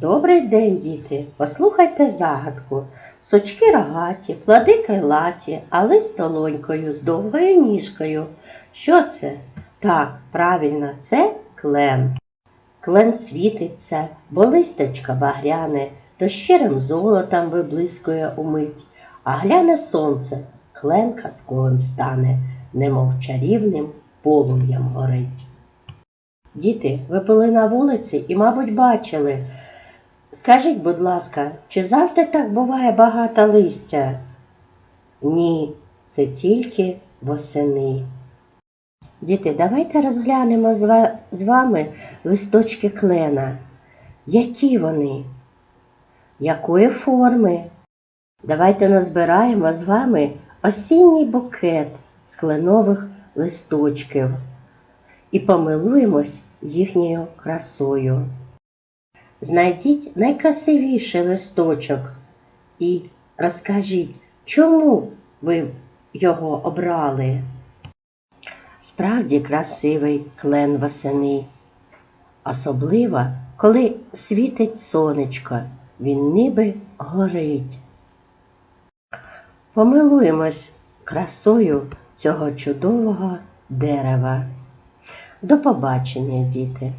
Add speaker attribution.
Speaker 1: Добрий день, діти! Послухайте загадку. Сучки рогаті, плоди крилаті, а лист долонькою з довгою ніжкою. Що це? Так, правильно, це клен. Клен світиться, бо листочка багряне, то щирим золотом виблискує умить, а гляне сонце, клен казковим стане, немов чарівним полум'ям горить. Діти, ви були на вулиці і, мабуть, бачили. Скажіть, будь ласка, чи завжди так буває багато листя? Ні, це тільки восени. Діти, давайте розглянемо з вами листочки клена. Які вони? Якої форми? Давайте назбираємо з вами осінній букет з кленових листочків і помилуємось їхньою красою. Знайдіть найкрасивіший листочок і розкажіть, чому ви його обрали. Справді красивий клен восени, особливо, коли світить сонечко, він ніби горить. Помилуємось красою цього чудового дерева. До побачення, діти!